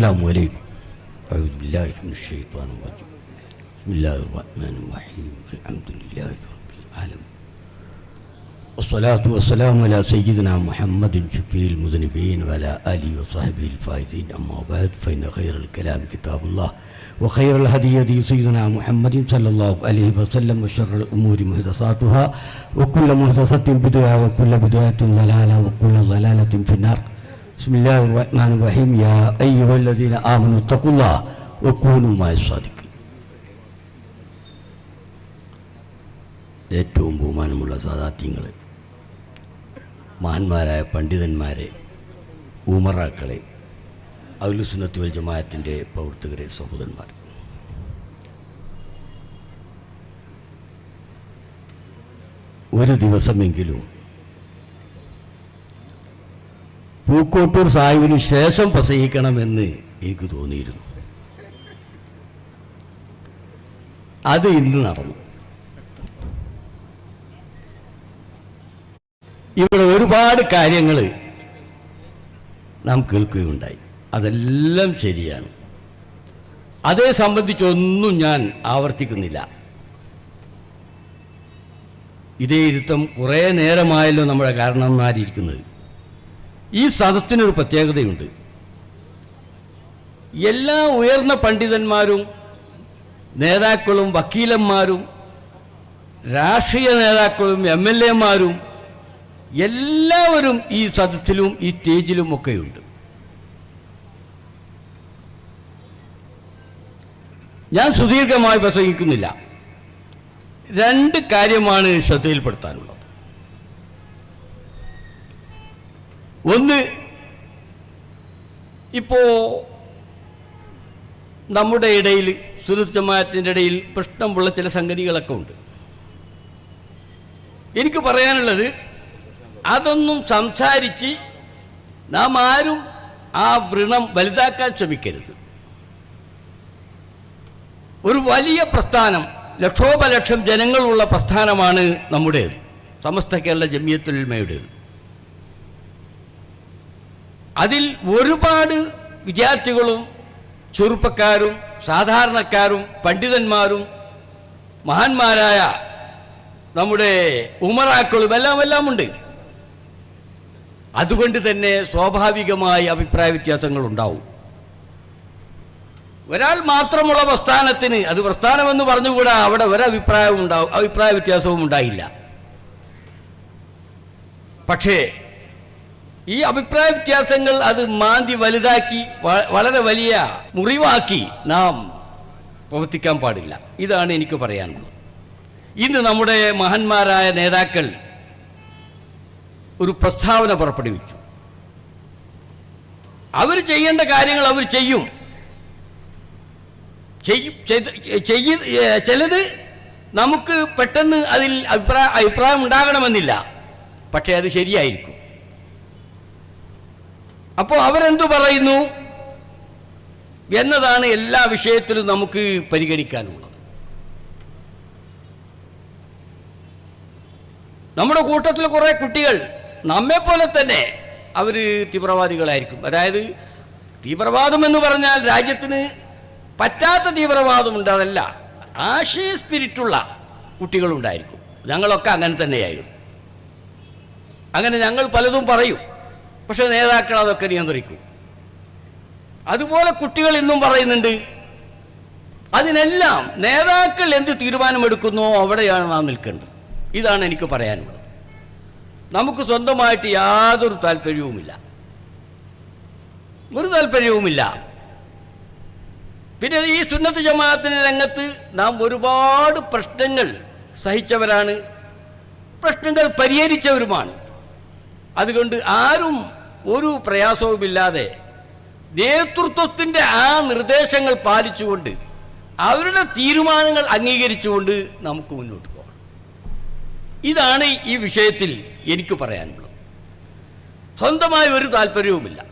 السلام عليكم. أعوذ بالله من الشيطان الرجيم. بسم الله الرحمن الرحيم. الحمد لله رب العالمين. والصلاة والسلام على سيدنا محمد شفيع المذنبين وعلى آله وصحبه الفائزين. أما بعد فإن خير الكلام كتاب الله وخير الهدي هدي سيدنا محمد صلى الله عليه وسلم وشر الأمور محدثاتها. وكل محدثة بدعة وكل بدعة ضلالة وكل ضلالة في النار. بسم الله الرحمن الرحيم يا أيها الذين آمنوا اتقوا الله وكونوا مع الصادقين ഏറ്റവും ബഹുമാനമുള്ള സാദാത്യങ്ങൾ മഹാന്മാരായ പണ്ഡിതന്മാരെ ഉമറാക്കളെ അഖിലുസുന്നത്ത് വൽ ജമാഅത്തിൻ്റെ പ്രവർത്തകരെ സഹോദരന്മാർ ഒരു ദിവസമെങ്കിലും പൂക്കോട്ടൂർ സാഹിബിന് ശേഷം പ്രസംഗിക്കണമെന്ന് എനിക്ക് തോന്നിയിരുന്നു. അത് ഇന്ന് നടന്നു. ഇവിടെ ഒരുപാട് കാര്യങ്ങൾ നാം കേൾക്കുകയുണ്ടായി. അതെല്ലാം ശരിയാണ്. അതേ സംബന്ധിച്ചൊന്നും ഞാൻ ആവർത്തിക്കുന്നില്ല. ഇതേ ഇരുത്തം കുറേ നേരമായല്ലോ നമ്മുടെ കാരണന്മാരിയിരിക്കുന്നത് ഈ സദസ്സിനൊരു പ്രത്യേകതയുണ്ട്. എല്ലാ ഉയർന്ന പണ്ഡിതന്മാരും നേതാക്കളും വക്കീലന്മാരും രാഷ്ട്രീയ നേതാക്കളും എം എൽ എമാരും എല്ലാവരും ഈ സദസ്സിലും ഈ സ്റ്റേജിലും ഒക്കെയുണ്ട്. ഞാൻ സുദീർഘമായി പ്രസംഗിക്കുന്നില്ല. രണ്ട് കാര്യമാണ് ശ്രദ്ധയിൽപ്പെടുത്താനുള്ളത്. ഒന്ന് ഇപ്പോൾ നമ്മുടെ ഇടയിൽ സുരത് ജമാഅത്തിന്റെ ഇടയിൽ പ്രശ്നമുള്ള ചില സംഗതികളൊക്കെ ഉണ്ട്. എനിക്ക് പറയാനുള്ളത് അതൊന്നും സംസാരിച്ച് നാം ആരും ആ വ്രണം വലുതാക്കാൻ ശ്രമിക്കരുത്. ഒരു വലിയ പ്രസ്ഥാനം ലക്ഷോപലക്ഷം ജനങ്ങളുള്ള പ്രസ്ഥാനമാണ് നമ്മുടേത്. സമസ്ത കേരള ജമിയത്തുൽമയുടേത് അതിൽ ഒരുപാട് വിദ്യാർത്ഥികളും ചെറുപ്പക്കാരും സാധാരണക്കാരും പണ്ഡിതന്മാരും മഹാന്മാരായ നമ്മുടെ ഉമറാക്കളും എല്ലാം എല്ലാം ഉണ്ട്. അതുകൊണ്ട് തന്നെ സ്വാഭാവികമായി അഭിപ്രായ വ്യത്യാസങ്ങൾ ഉണ്ടാവും. ഒരാൾ മാത്രമുള്ള പ്രസ്ഥാനത്തിന് അത് പ്രസ്ഥാനമെന്ന് പറഞ്ഞുകൂടാ അവിടെ ഒരഭിപ്രായവും ഉണ്ടാവും അഭിപ്രായ വ്യത്യാസവും ഉണ്ടായില്ല. പക്ഷേ ഈ അഭിപ്രായ വ്യത്യാസങ്ങൾ അത് മാന്തി വലുതാക്കി വളരെ വലിയ മുറിവാക്കി നാം പ്രവർത്തിക്കാൻ പാടില്ല. ഇതാണ് എനിക്ക് പറയാനുള്ളത്. ഇന്ന് നമ്മുടെ മഹന്മാരായ നേതാക്കൾ ഒരു പ്രസ്താവന പുറപ്പെടുവിച്ചു. അവർ ചെയ്യേണ്ട കാര്യങ്ങൾ അവർ ചെയ്യും. ചെയ്യും ചിലത് നമുക്ക് പെട്ടെന്ന് അതിൽ അഭിപ്രായ അഭിപ്രായം ഉണ്ടാകണമെന്നില്ല. പക്ഷേ അത് ശരിയായിരിക്കും. അപ്പോൾ അവരെന്തു പറയുന്നു? എന്നതാണ് എല്ലാ വിഷയത്തിലും നമുക്ക് പരിഗണിക്കാനുള്ളത്. നമ്മുടെ കൂട്ടത്തിൽ കുറേ കുട്ടികൾ നമ്മെപ്പോലെ തന്നെ അവർ തീവ്രവാദികളായിരിക്കും. അതായത് തീവ്രവാദം എന്ന് പറഞ്ഞാൽ രാജ്യത്തിന് പറ്റാത്ത തീവ്രവാദമുണ്ട് അതല്ല ആശയ സ്പിരിറ്റുള്ള കുട്ടികളുണ്ടായിരിക്കും. ഞങ്ങളൊക്കെ അങ്ങനെ തന്നെയായിരുന്നു. അങ്ങനെ ഞങ്ങൾ പലതും പറയും. പക്ഷേ നേതാക്കൾ അതൊക്കെ നിയന്ത്രിക്കും. അതുപോലെ കുട്ടികൾ ഇന്നും പറയുന്നുണ്ട് അതിനെല്ലാം നേതാക്കൾ എന്ത് തീരുമാനമെടുക്കുന്നോ അവിടെയാണ് നാം നിൽക്കേണ്ടത്. ഇതാണ് എനിക്ക് പറയാനുള്ളത്. നമുക്ക് സ്വന്തമായിട്ട് യാതൊരു താല്പര്യവുമില്ല. ഒരു താല്പര്യവുമില്ല. പിന്നെ ഈ സുന്നത്ത് ജമാഅത്തിന്റെ രംഗത്ത് നാം ഒരുപാട് പ്രശ്നങ്ങൾ സഹിച്ചവരാണ്. പ്രശ്നങ്ങൾ പരിഹരിച്ചവരുമാണ്. അതുകൊണ്ട് ആരും ഒരു പ്രയാസവുമില്ലാതെ നേതൃത്വത്തിന്റെ ആ നിർദ്ദേശങ്ങൾ പാലിച്ചുകൊണ്ട് അവരുടെ തീരുമാനങ്ങൾ അംഗീകരിച്ചുകൊണ്ട് നമുക്ക് മുന്നോട്ട് പോകണം ഇതാണ് ഈ വിഷയത്തിൽ എനിക്ക് പറയാനുള്ളത്. സ്വന്തമായ ഒരു താല്പര്യവുമില്ല.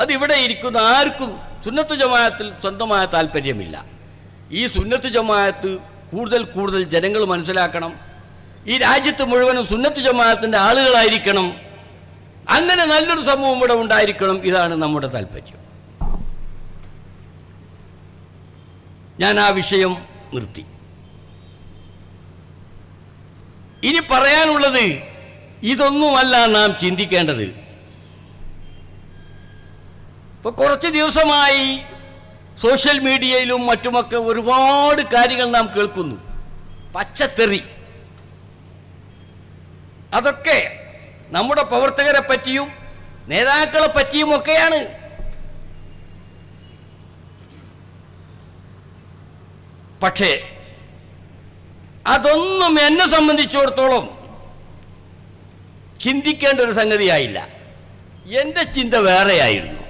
അതിവിടെ ഇരിക്കുന്ന ആർക്കും സുന്നത്ത് ജമാഅത്തിൽ സ്വന്തമായ താല്പര്യമില്ല. ഈ സുന്നത്ത് ജമാഅത്ത് കൂടുതൽ കൂടുതൽ ജനങ്ങൾ മനസ്സിലാക്കണം. ഈ രാജ്യത്ത് മുഴുവനും സുന്നത്ത് ജമാഅത്തിന്റെ ആളുകളായിരിക്കണം അങ്ങനെ നല്ലൊരു സമൂഹം ഇവിടെ ഉണ്ടായിരിക്കണം. ഇതാണ് നമ്മുടെ താല്പര്യം. ഞാൻ ആ വിഷയം നിർത്തി. ഇനി പറയാനുള്ളത് ഇതൊന്നുമല്ല നാം ചിന്തിക്കേണ്ടത്. ഇപ്പൊ കുറച്ച് ദിവസമായി സോഷ്യൽ മീഡിയയിലും മറ്റുമൊക്കെ ഒരുപാട് കാര്യങ്ങൾ നാം കേൾക്കുന്നു. പച്ചത്തെറി. അതൊക്കെ നമ്മുടെ പ്രവർത്തകരെ പറ്റിയും നേതാക്കളെ പറ്റിയും ഒക്കെയാണ്. പക്ഷേ അതൊന്നും എന്നെ സംബന്ധിച്ചിടത്തോളം ചിന്തിക്കേണ്ട ഒരു സംഗതിയായില്ല. എന്റെ ചിന്ത വേറെയായിരുന്നു.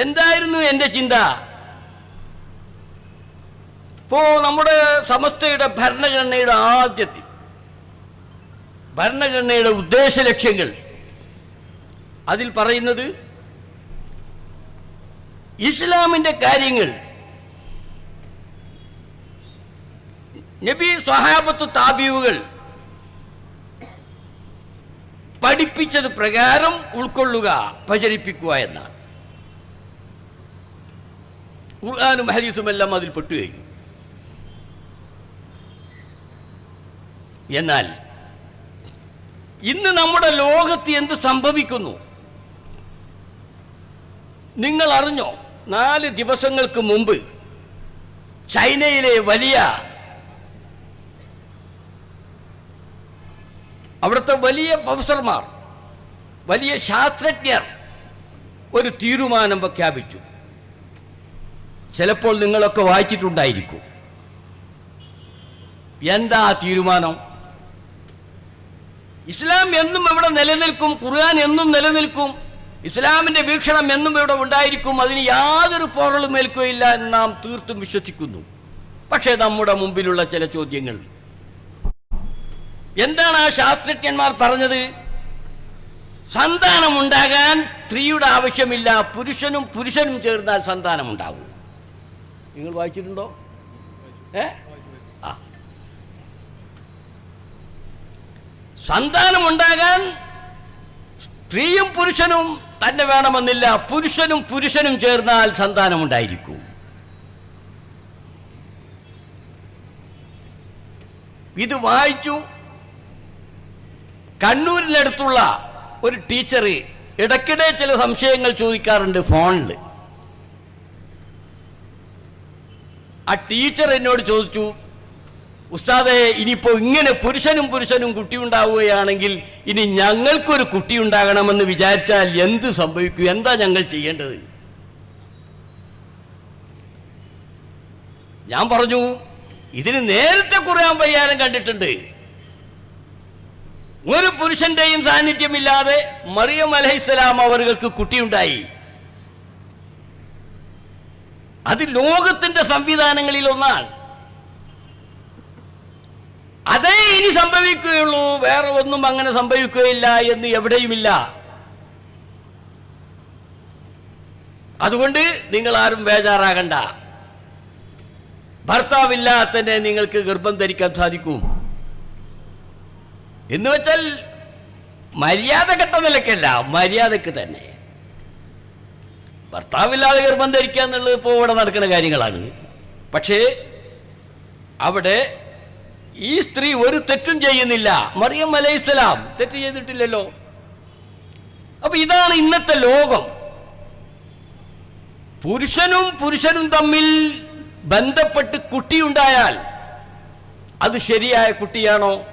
എന്തായിരുന്നു എന്റെ ചിന്ത? ഇപ്പോ നമ്മുടെ സമസ്തയുടെ ഭരണഘടനയുടെ ആദ്യത്തിൽ ഭരണഘടനയുടെ ഉദ്ദേശ ലക്ഷ്യങ്ങൾ. അതിൽ പറയുന്നത് ഇസ്ലാമിന്റെ കാര്യങ്ങൾ. നബി സ്വഹാബത്ത് താബീവുകൾ പഠിപ്പിച്ചത് പ്രകാരം ഉൾക്കൊള്ളുക പ്രചരിപ്പിക്കുക എന്നാണ്. ഖുർആാനും ഹരീസും എല്ലാം അതിൽ പെട്ടുകഴിഞ്ഞു. എന്നാൽ ഇന്ന് നമ്മുടെ ലോകത്ത് എന്ത് സംഭവിക്കുന്നു? നിങ്ങൾ അറിഞ്ഞോ? നാല് ദിവസങ്ങൾക്ക് മുമ്പ് ചൈനയിലെ വലിയ അവിടുത്തെ വലിയ പ്രൊഫസർമാർ വലിയ ശാസ്ത്രജ്ഞർ ഒരു തീരുമാനം പ്രഖ്യാപിച്ചു. ചിലപ്പോൾ നിങ്ങളൊക്കെ വായിച്ചിട്ടുണ്ടായിരിക്കും. എന്താ തീരുമാനം? ഇസ്ലാം എന്നും ഇവിടെ നിലനിൽക്കും ഖുർആൻ എന്നും നിലനിൽക്കും ഇസ്ലാമിന്റെ വീക്ഷണം എന്നും ഇവിടെ ഉണ്ടായിരിക്കും. അതിന് യാതൊരു പോറലും ഏൽക്കുകയില്ല എന്ന് നാം തീർത്തും വിശ്വസിക്കുന്നു. പക്ഷേ നമ്മുടെ മുമ്പിലുള്ള ചില ചോദ്യങ്ങൾ. എന്താണ് ആ ശാസ്ത്രജ്ഞന്മാർ പറഞ്ഞത്? സന്താനമുണ്ടാകാൻ സ്ത്രീയുടെ ആവശ്യമില്ല പുരുഷനും പുരുഷനും ചേർന്നാൽ സന്താനമുണ്ടാകും. നിങ്ങൾ വായിച്ചിട്ടുണ്ടോ? ഏ ആ സന്താനമുണ്ടാകാൻ സ്ത്രീയും പുരുഷനും തന്നെ വേണമെന്നില്ല. പുരുഷനും പുരുഷനും ചേർന്നാൽ സന്താനമുണ്ടായിരിക്കും. ഇത് വായിച്ചു. കണ്ണൂരിനടുത്തുള്ള ഒരു ടീച്ചർ ഇടയ്ക്കിടെ ചില സംശയങ്ങൾ ചോദിക്കാറുണ്ട് ഫോണിൽ ആ ടീച്ചർ എന്നോട് ചോദിച്ചു ഉസ്താദെ ഇനിയിപ്പോൾ ഇങ്ങനെ പുരുഷനും പുരുഷനും കുട്ടി ഉണ്ടാവുകയാണെങ്കിൽ ഇനി ഞങ്ങൾക്കൊരു കുട്ടി ഉണ്ടാകണമെന്ന് വിചാരിച്ചാൽ എന്ത് സംഭവിക്കും? എന്താ ഞങ്ങൾ ചെയ്യേണ്ടത്? ഞാൻ പറഞ്ഞു ഇതിന് നേരത്തെ കുറയാൻ പരിഹാരം കണ്ടിട്ടുണ്ട്. ഒരു പുരുഷന്റെയും സാന്നിധ്യമില്ലാതെ മറിയം അലഹിസ്സലാം അവർക്ക് കുട്ടിയുണ്ടായി. അത് ലോകത്തിന്റെ സംവിധാനങ്ങളിൽ ഒന്നാണ്. അതേ ഇനി സംഭവിക്കുകയുള്ളൂ. വേറെ ഒന്നും അങ്ങനെ സംഭവിക്കുകയില്ല എന്ന് എവിടെയുമില്ല. അതുകൊണ്ട് നിങ്ങൾ ആരും ബേജാറാകണ്ട. ഭർത്താവില്ലാത്തന്നെ നിങ്ങൾക്ക് ഗർഭം ധരിക്കാൻ സാധിക്കും. എന്ന് വെച്ചാൽ മര്യാദ കെട്ട നിലക്കല്ല മര്യാദയ്ക്ക് തന്നെ. ഭർത്താവില്ലാതെ ഗർഭം ധരിക്കുക എന്നുള്ളത് ഇപ്പോൾ ഇവിടെ നടക്കുന്ന കാര്യങ്ങളാണ്. പക്ഷേ അവിടെ ഈ സ്ത്രീ ഒരു തെറ്റും ചെയ്യുന്നില്ല. മറിയം അലൈഹിസ്സലാം തെറ്റ് ചെയ്തിട്ടില്ലല്ലോ. അപ്പൊ ഇതാണ് ഇന്നത്തെ ലോകം. പുരുഷനും പുരുഷനും തമ്മിൽ ബന്ധപ്പെട്ട് കുട്ടിയുണ്ടായാൽ അത് ശരിയായ കുട്ടിയാണോ?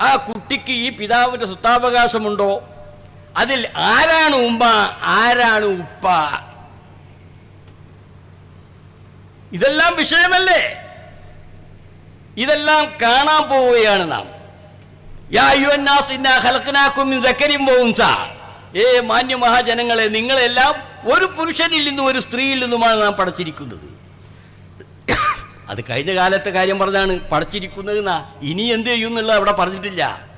ആ കുട്ടിക്ക് ഈ പിതാവിന്റെ സ്വത്താവകാശമുണ്ടോ? അതിൽ ആരാണ് ഉമ്മ ആരാണ് ഉപ്പ? ഇതെല്ലാം വിഷയമല്ലേ? ഇതെല്ലാം കാണാൻ പോവുകയാണ് നാം. ഏ മാന്യ മഹാജനങ്ങളെ നിങ്ങളെല്ലാം ഒരു പുരുഷനിൽ നിന്നും ഒരു സ്ത്രീയിൽ നിന്നുമാണ് നാം പഠിച്ചിരിക്കുന്നത് അത് കഴിഞ്ഞ കാലത്തെ കാര്യം പറഞ്ഞാണ് പഠിച്ചിരിക്കുന്നത് എന്നാ ഇനി എന്ത് ചെയ്യും എന്നുള്ളത് അവിടെ പറഞ്ഞിട്ടില്ല.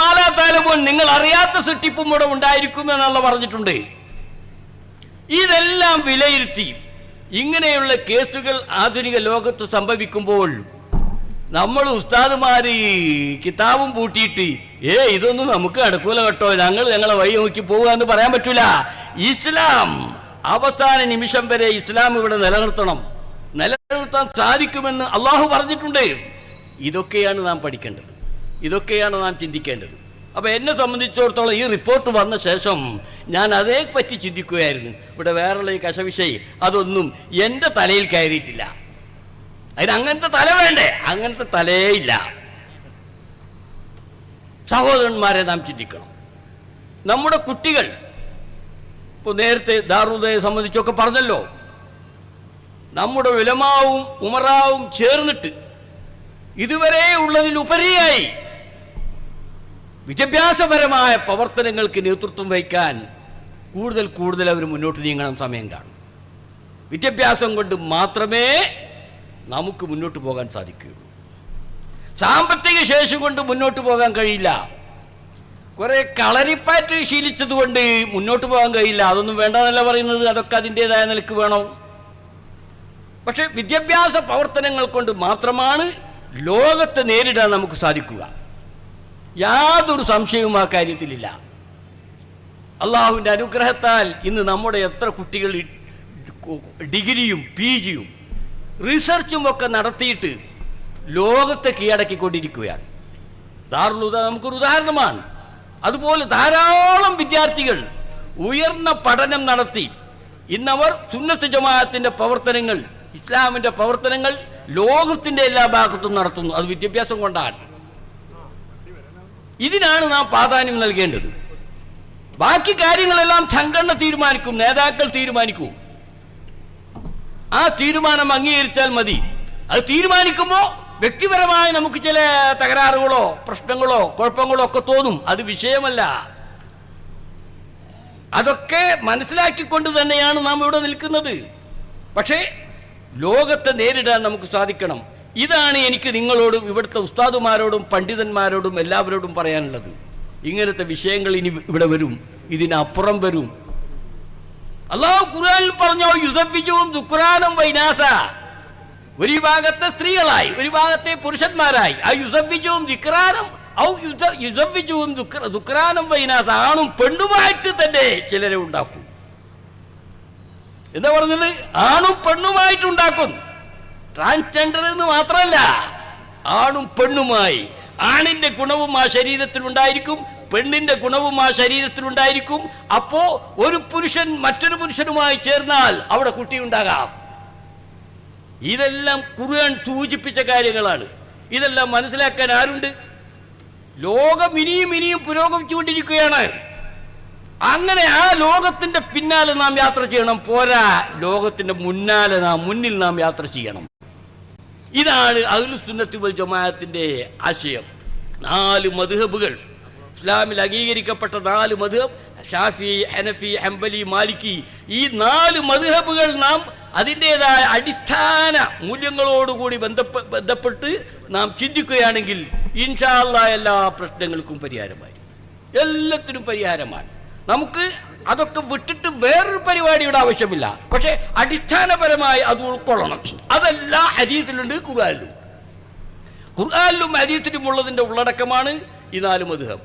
ആലാത്താലപ്പോൾ നിങ്ങൾ അറിയാത്ത സൃഷ്ടിപ്പും ഇവിടെ ഉണ്ടായിരിക്കും എന്നുള്ള പറഞ്ഞിട്ടുണ്ട്. ഇതെല്ലാം വിലയിരുത്തി ഇങ്ങനെയുള്ള കേസുകൾ ആധുനിക ലോകത്ത് സംഭവിക്കുമ്പോൾ നമ്മൾ ഉസ്താദുമാർ ഈ കിതാബും പൂട്ടിയിട്ട് ഏ ഇതൊന്നും നമുക്ക് അടുക്കൂല കേട്ടോ. ഞങ്ങൾ ഞങ്ങളെ വഴി നോക്കി പോവുക എന്ന് പറയാൻ പറ്റൂല. ഇസ്ലാം അവസാന നിമിഷം വരെ ഇസ്ലാം ഇവിടെ നിലനിർത്തണം. നിലനിർത്താൻ സാധിക്കുമെന്ന് അള്ളാഹു പറഞ്ഞിട്ടുണ്ട്. ഇതൊക്കെയാണ് നാം പഠിക്കേണ്ടത്. ഇതൊക്കെയാണ് നാം ചിന്തിക്കേണ്ടത്. അപ്പോൾ എന്നെ സംബന്ധിച്ചിടത്തോളം ഈ റിപ്പോർട്ട് വന്ന ശേഷം ഞാൻ അതേ പറ്റി ചിന്തിക്കുകയായിരുന്നു. ഇവിടെ വേറെയുള്ള ഈ കശവിഷയ് അതൊന്നും എന്റെ തലയിൽ കയറിയിട്ടില്ല. അതിന് അങ്ങനത്തെ തല വേണ്ടേ? അങ്ങനത്തെ തലേ ഇല്ല. സഹോദരന്മാരെ നാം ചിന്തിക്കണം. നമ്മുടെ കുട്ടികൾ ഇപ്പോൾ നേരത്തെ ദാറുദയെ സംബന്ധിച്ചൊക്കെ പറഞ്ഞല്ലോ. നമ്മുടെ വിലമാവും ഉമറാവും ചേർന്നിട്ട് ഇതുവരെ ഉള്ളതിലുപരിയായി വിദ്യാഭ്യാസപരമായ പ്രവർത്തനങ്ങൾക്ക് നേതൃത്വം വഹിക്കാൻ കൂടുതൽ കൂടുതൽ അവർ മുന്നോട്ട് നീങ്ങണം സമയം കാണും. വിദ്യാഭ്യാസം കൊണ്ട് മാത്രമേ നമുക്ക് മുന്നോട്ട് പോകാൻ സാധിക്കുകയുള്ളൂ. സാമ്പത്തിക ശേഷി കൊണ്ട് മുന്നോട്ട് പോകാൻ കഴിയില്ല. കുറെ കളരിപ്പാറ്റ് ശീലിച്ചതുകൊണ്ട് മുന്നോട്ട് പോകാൻ കഴിയില്ല. അതൊന്നും വേണ്ടെന്നല്ല പറയുന്നത്. അതൊക്കെ അതിന്റെതായ നിലയ്ക്ക് വേണം. പക്ഷേ വിദ്യാഭ്യാസ പ്രവർത്തനങ്ങൾ കൊണ്ട് മാത്രമാണ് ലോകത്തെ നേരിടാൻ നമുക്ക് സാധിക്കുക. യാതൊരു സംശയവും ആ കാര്യത്തിലില്ല. അള്ളാഹുവിന്റെ അനുഗ്രഹത്താൽ ഇന്ന് നമ്മുടെ എത്ര കുട്ടികൾ ഡിഗ്രിയും പി ജിയും റിസർച്ചും ഒക്കെ നടത്തിയിട്ട് ലോകത്തെ കീഴടക്കിക്കൊണ്ടിരിക്കുകയാണ്. ദാറുലുദ നമുക്കൊരു ഉദാഹരണമാണ്. അതുപോലെ ധാരാളം വിദ്യാർത്ഥികൾ ഉയർന്ന പഠനം നടത്തി. ഇന്നവർ സുന്നത്ത് ജമാഅത്തിന്റെ പ്രവർത്തനങ്ങൾ ഇസ്ലാമിന്റെ പ്രവർത്തനങ്ങൾ ലോകത്തിന്റെ എല്ലാ ഭാഗത്തും നടത്തുന്നു. അത് വിദ്യാഭ്യാസം കൊണ്ടാണ്. ഇതിനാണ് നാം പ്രാധാന്യം നൽകേണ്ടത്. ബാക്കി കാര്യങ്ങളെല്ലാം സംഘടന തീരുമാനിക്കും നേതാക്കൾ തീരുമാനിക്കും. ആ തീരുമാനം അംഗീകരിച്ചാൽ മതി. അത് തീരുമാനിക്കുമ്പോൾ വ്യക്തിപരമായി നമുക്ക് ചില തകരാറുകളോ പ്രശ്നങ്ങളോ കുഴപ്പങ്ങളോ ഒക്കെ തോന്നും. അത് വിഷയമല്ല. അതൊക്കെ മനസ്സിലാക്കിക്കൊണ്ട് തന്നെയാണ് നാം ഇവിടെ നിൽക്കുന്നത്. പക്ഷേ ലോകത്തെ നേരിടാൻ നമുക്ക് സാധിക്കണം. ഇതാണ് എനിക്ക് നിങ്ങളോടും ഇവിടുത്തെ ഉസ്താദുമാരോടും പണ്ഡിതന്മാരോടും എല്ലാവരോടും പറയാനുള്ളത്. ഇങ്ങനത്തെ വിഷയങ്ങൾ ഇനി ഇവിടെ വരും. ഇതിനപ്പുറം വരും. അള്ളാഹു ഖുർആനിൽ പറഞ്ഞോ യുസഫിജുവും ദുഖുറാനും വൈനാസ. ഒരു ഭാഗത്തെ സ്ത്രീകളായി ഒരു ഭാഗത്തെ പുരുഷന്മാരായി. ആ യുസഫിജുവും ദിക്റാനും ഔ യുസ- യുസഫിജുവും ദുഃഖ- ദുഃഖറാനും വൈനാസ. ആണും പെണ്ണുമായിട്ട് തന്നെ ചിലരെ ഉണ്ടാക്കും. എന്താ പറഞ്ഞത്? ആണും പെണ്ണുമായിട്ട് ഉണ്ടാക്കും. ട്രാൻസ്ജെൻഡർ എന്ന് മാത്രമല്ല ആണും പെണ്ണുമായി ആണിന്റെ ഗുണവും ആ ശരീരത്തിലുണ്ടായിരിക്കും പെണ്ണിന്റെ ഗുണവും ആ ശരീരത്തിലുണ്ടായിരിക്കും അപ്പോ ഒരു പുരുഷൻ മറ്റൊരു പുരുഷനുമായി ചേർന്നാൽ അവിടെ കുട്ടി ഉണ്ടാകാം. ഇതെല്ലാം ഖുർആൻ സൂചിപ്പിച്ച കാര്യങ്ങളാണ്. ഇതെല്ലാം മനസ്സിലാക്കാൻ ആരുണ്ട്? ലോകം ഇനിയും ഇനിയും പുരോഗമിച്ചുകൊണ്ടിരിക്കുകയാണ്. അങ്ങനെ ആ ലോകത്തിന്റെ പിന്നാലെ നാം യാത്ര ചെയ്യണം. പോരാ ലോകത്തിന്റെ മുന്നാലെ നാം മുന്നിൽ നാം യാത്ര ചെയ്യണം. ഇതാണ് അഹ്ലുസുന്നത്തി വൽ ജമാഅത്തിന്റെ ആശയം. നാല് മധുഹബുകൾ ഇസ്ലാമിൽ അംഗീകരിക്കപ്പെട്ട നാല് മധുഹബ് ഷാഫി ഹനഫി ഹംബലി മാലിക്കി. ഈ നാല് മധുഹബുകൾ നാം അതിന്റെതായ അടിസ്ഥാന മൂല്യങ്ങളോടുകൂടി ബന്ധപ്പെ ബന്ധപ്പെട്ട് നാം ചിന്തിക്കുകയാണെങ്കിൽ ഇൻഷാല്ല എല്ലാ പ്രശ്നങ്ങൾക്കും പരിഹാരമായി. എല്ലാത്തിനും പരിഹാരമാണ്. നമുക്ക് അതൊക്കെ വിട്ടിട്ട് വേറൊരു പരിപാടിയുടെ ആവശ്യമില്ല. പക്ഷേ അടിസ്ഥാനപരമായി അത് ഉൾക്കൊള്ളണം. അതല്ല ഹരീത്തിലുണ്ട് ഖുർആാനിലും. ഖുർആാനിലും ഹരീത്തിലും ഉള്ളതിന്റെ ഉള്ളടക്കമാണ് ഈ നാല് മധുഹബ്.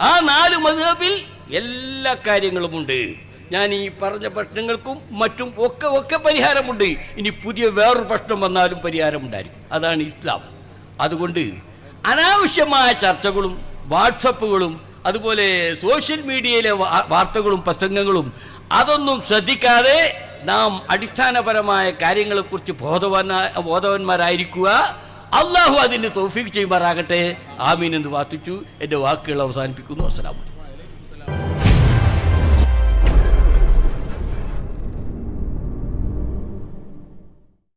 ആ നാല് മധുഹബിൽ എല്ലാ കാര്യങ്ങളുമുണ്ട്. ഞാൻ ഈ പറഞ്ഞ പ്രശ്നങ്ങൾക്കും മറ്റും ഒക്കെ ഒക്കെ പരിഹാരമുണ്ട്. ഇനി പുതിയ വേറൊരു പ്രശ്നം വന്നാലും പരിഹാരമുണ്ടായിരിക്കും. അതാണ് ഇസ്ലാം. അതുകൊണ്ട് അനാവശ്യമായ ചർച്ചകളും വാട്സപ്പുകളും അതുപോലെ സോഷ്യൽ മീഡിയയിലെ വാർത്തകളും പ്രസംഗങ്ങളും അതൊന്നും ശ്രദ്ധിക്കാതെ നാം അടിസ്ഥാനപരമായ കാര്യങ്ങളെക്കുറിച്ച് ബോധവാന ബോധവാന്മാരായിരിക്കുക. അള്ളാഹു അതിന് തോഫീക്ക് ചെയ്യുമാറാകട്ടെ. ആമീൻ എന്ന് വാത്തിച്ചു എന്റെ വാക്കുകൾ അവസാനിപ്പിക്കുന്നു. അസ്സലാമു അലൈക്കും.